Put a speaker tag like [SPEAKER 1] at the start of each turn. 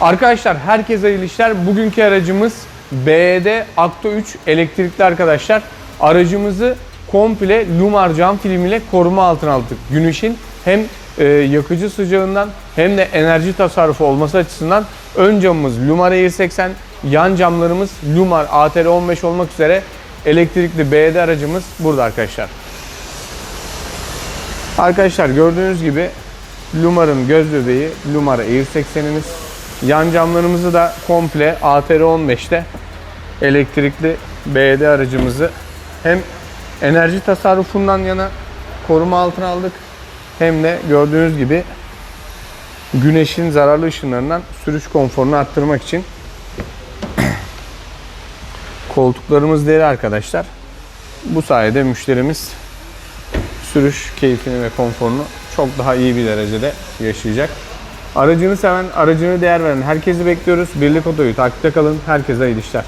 [SPEAKER 1] Arkadaşlar herkese hayırlı işler. Bugünkü aracımız BD Acto 3 elektrikli arkadaşlar. Aracımızı komple Lumar cam filmiyle koruma altına aldık. Güneşin hem e, yakıcı sıcağından hem de enerji tasarrufu olması açısından ön camımız Lumar Air 80, yan camlarımız Lumar ATR 15 olmak üzere elektrikli BD aracımız burada arkadaşlar. Arkadaşlar gördüğünüz gibi Lumar'ın göz bebeği Lumar Air 80'imiz. Yan camlarımızı da komple ATR 15'te elektrikli BD aracımızı hem enerji tasarrufundan yana koruma altına aldık hem de gördüğünüz gibi güneşin zararlı ışınlarından sürüş konforunu arttırmak için koltuklarımız deri arkadaşlar. Bu sayede müşterimiz sürüş keyfini ve konforunu çok daha iyi bir derecede yaşayacak. Aracını seven, aracını değer veren herkesi bekliyoruz. Birlik Oto'yu takipte kalın. Herkese iyi işler.